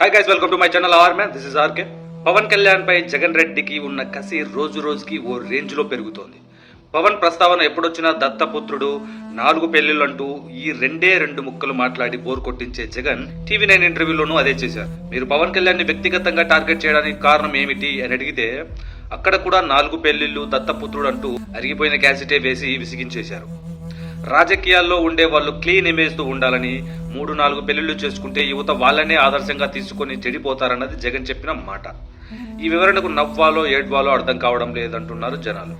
Hi guys welcome to my channel R man this is RK Pawan Kalyan పై జగన్ రెడ్డికి ఉన్న కసి రోజు రోజుకి ఓ రేంజ్లో పెరుగుతోంది. పవన్ ప్రస్తావన ఎప్పుడొచ్చినా దత్తపుత్రుడు నాలుగు పెళ్ళిళ్ళు అంటూ ఈ రెండే రెండు ముక్కలు మాట్లాడి బోర్ కొట్టించే జగన్ టీవీ నైన్ ఇంటర్వ్యూలోనూ అదే చేశారు. మీరు పవన్ కళ్యాణ్ని వ్యక్తిగతంగా టార్గెట్ చేయడానికి కారణం ఏమిటి అని అడిగితే అక్కడ కూడా నాలుగు పెళ్ళిళ్ళు దత్తపుత్రుడు అంటూ అరిగిపోయిన క్యాసిటే వేసి విసిగించేశారు. రాజకీయాల్లో ఉండే వాళ్ళు క్లీన్ ఇమేజ్తో ఉండాలని మూడు నాలుగు పెళ్ళిళ్ళు చేసుకుంటే యువత వాళ్ళనే ఆదర్శంగా తీసుకొని చెడిపోతారన్నది జగన్ చెప్పిన మాట. ఈ వివరణకు నవ్వాలో ఏడ్వాలో అర్థం కావడం లేదంటున్నారు జనాలు.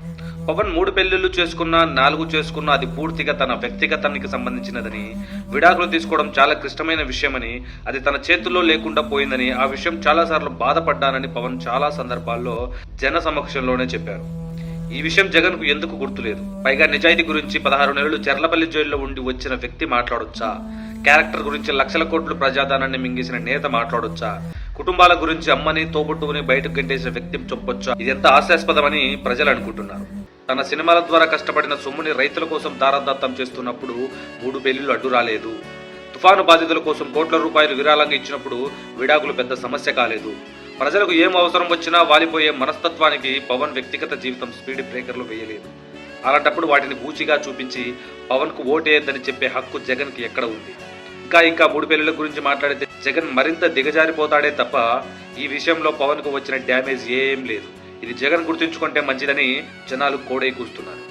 పవన్ మూడు పెళ్ళిళ్ళు చేసుకున్నా నాలుగు చేసుకున్నా అది పూర్తిగా తన వ్యక్తిగతానికి సంబంధించినదని విడాకులు తీసుకోవడం చాలా క్లిష్టమైన విషయమని అది తన చేతుల్లో లేకుండా పోయిందని ఆ విషయం చాలాసార్లు బాధపడ్డానని పవన్ చాలా సందర్భాల్లో జన సమక్షంలోనే చెప్పారు. ఈ విషయం జగన్కు ఎందుకు గుర్తులేదు? పైగా నిజాయితీ గురించి పదహారు నెలలు చెర్లపల్లి జైల్లో ఉండి వచ్చిన వ్యక్తి మాట్లాడొచ్చా? క్యారెక్టర్ గురించి లక్షల కోట్లు ప్రజాదానాన్ని మింగేసిన నేత మాట్లాడొచ్చా? కుటుంబాల గురించి అమ్మని తోబుట్టుని బయటకు గంటేసిన వ్యక్తి చెప్పొచ్చా ఇది ఎంత హాస్యాస్పదమని ప్రజలు అనుకుంటున్నారు. తన సినిమాల ద్వారా కష్టపడిన సొమ్ముని రైతుల కోసం దారాదత్తం చేస్తున్నప్పుడు మూడు పెళ్ళిళ్ళు అడ్డు రాలేదు. తుఫాను బాధితుల కోసం కోట్ల రూపాయలు విరాళంగా ఇచ్చినప్పుడు విడాకులు పెద్ద సమస్య కాలేదు. ప్రజలకు ఏం అవసరం వచ్చినా వాలిపోయే మనస్తత్వానికి పవన్ వ్యక్తిగత జీవితం స్పీడ్ బ్రేకర్లు వేయలేదు. అలాంటప్పుడు వాటిని బూచిగా చూపించి పవన్కు ఓటేయద్దని చెప్పే హక్కు జగన్కి ఎక్కడ ఉంది? ఇంకా ఇంకా మూడు పెళ్ళిల గురించి మాట్లాడితే జగన్ మరింత దిగజారిపోతాడే తప్ప ఈ విషయంలో పవన్కు వచ్చిన డ్యామేజ్ ఏం లేదు. ఇది జగన్ గుర్తుంచుకుంటే మంచిదని జనాలు కోడై కూస్తున్నారు.